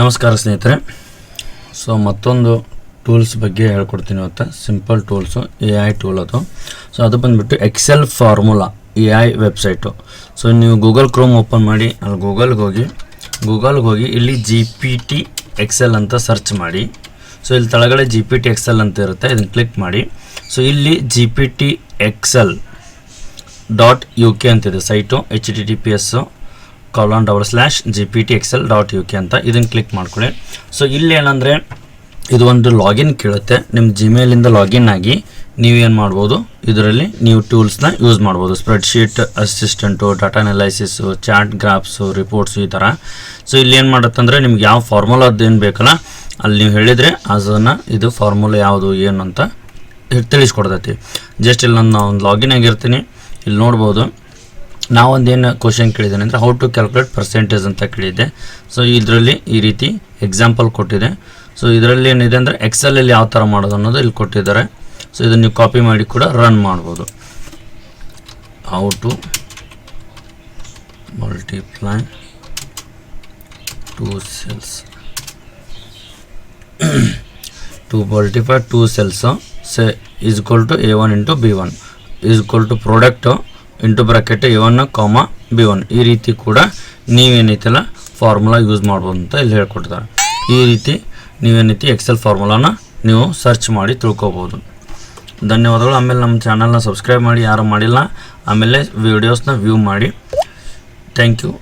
ನಮಸ್ಕಾರ ಸ್ನೇಹಿತರೆ. ಸೊ ಮತ್ತೊಂದು ಟೂಲ್ಸ್ ಬಗ್ಗೆ ಹೇಳ್ಕೊಡ್ತೀನಿ ಇವತ್ತು. Simple tools A I tool ಅದು. ಸೊ ಅದು ಬಂದುಬಿಟ್ಟು Excel formula A I website so ನೀವು ಗೂಗಲ್ ಕ್ರೋಮ್ ಓಪನ್ ಮಾಡಿ, ಅಲ್ಲಿ ಗೂಗಲ್ಗೆ ಹೋಗಿ ಗೂಗಲ್ಗೆ ಹೋಗಿ ಇಲ್ಲಿ ಜಿ ಪಿ ಟಿ ಎಕ್ಸೆಲ್ ಅಂತ ಸರ್ಚ್ ಮಾಡಿ. ಸೊ ಇಲ್ಲಿ ಕೆಳಗಡೆ ಜಿ ಪಿ ಟಿ ಎಕ್ಸೆಲ್ ಅಂತ ಇರುತ್ತೆ, ಇದನ್ನು ಕ್ಲಿಕ್ ಮಾಡಿ. ಸೊ ಇಲ್ಲಿ G P T Excel dot U K ಅಂತಿದೆ site H T T P S colon double slash G P T Excel dot U K ಅಂತ ಇದನ್ನು ಕ್ಲಿಕ್ ಮಾಡ್ಕೊಳ್ಳಿ. ಸೊ ಇಲ್ಲಿ ಏನಂದರೆ, ಇದು ಒಂದು ಲಾಗಿನ್ ಕೇಳುತ್ತೆ. ನಿಮ್ಮ ಜಿಮೇಲಿಂದ ಲಾಗಿನ್ ಆಗಿ ನೀವೇನು ಮಾಡ್ಬೋದು? ಇದರಲ್ಲಿ ನೀವು ಟೂಲ್ಸ್ನ ಯೂಸ್ ಮಾಡ್ಬೋದು. Spreadsheet, assistant, data analysis chart graphs, reports ಈ ಥರ ಸೊ, ಇಲ್ಲಿ ಏನು ಮಾಡುತ್ತಂದರೆ ನಿಮ್ಗೆ ಯಾವ ಫಾರ್ಮುಲಾದ್ದು ಏನು ಬೇಕಲ್ಲ, ಅಲ್ಲಿ ನೀವು ಹೇಳಿದರೆ ಅದನ್ನು ಇದು ಫಾರ್ಮುಲಾ ಯಾವುದು, ಏನು ಅಂತ ತಿಳಿಸ್ಕೊಡ್ತೈತಿ. ಜಸ್ಟ್ ಇಲ್ಲಿ ನಾನು ಒಂದು ಲಾಗಿನ್ ಆಗಿರ್ತೀನಿ. ಇಲ್ಲಿ ನೋಡ್ಬೋದು. ನಾವೊಂದೇನು ಕ್ವಶನ್ ಕೇಳಿದ್ದೇನೆ ಅಂದರೆ ಹೌ ಟು ಕ್ಯಾಲ್ಕುಲೇಟ್ ಪರ್ಸೆಂಟೇಜ್ ಅಂತ ಕೇಳಿದ್ದೆ. ಸೊ ಇದರಲ್ಲಿ ಈ ರೀತಿ ಎಕ್ಸಾಂಪಲ್ ಕೊಟ್ಟಿದೆ. ಸೊ ಇದರಲ್ಲಿ ಏನಿದೆ ಅಂದರೆ ಎಕ್ಸೆಲಲ್ಲಿ ಯಾವ ಥರ ಮಾಡೋದು ಅನ್ನೋದು ಇಲ್ಲಿ ಕೊಟ್ಟಿದ್ದಾರೆ. ಸೊ ಇದನ್ನು ನೀವು ಕಾಪಿ ಮಾಡಿ ಕೂಡ ರನ್ ಮಾಡ್ಬೋದು. How to multiply two cells to multiply two cells say is equal to A one into B one is equal to product into bracket A one comma B one ಈ ರೀತಿ ಕೂಡ ನೀವೇನೈತಲ್ಲ formula use ಮಾಡ್ಬೋದು ಅಂತ ಇಲ್ಲಿ ಹೇಳ್ಕೊಡ್ತಾರೆ ಈ ರೀತಿ ನೀವೇನೈತಿ Excel ಫಾರ್ಮುಲಾನ ನೀವು ಸರ್ಚ್ ಮಾಡಿ ತಿಳ್ಕೊಬೋದು. ಧನ್ಯವಾದಗಳು. ಆಮೇಲೆ ನಮ್ಮ ಚಾನಲ್ನ ಸಬ್ಸ್ಕ್ರೈಬ್ ಮಾಡಿ ಯಾರು ಮಾಡಿಲ್ಲ ಆಮೇಲೆ ವೀಡಿಯೋಸ್ನ ವ್ಯೂ ಮಾಡಿ. Thank you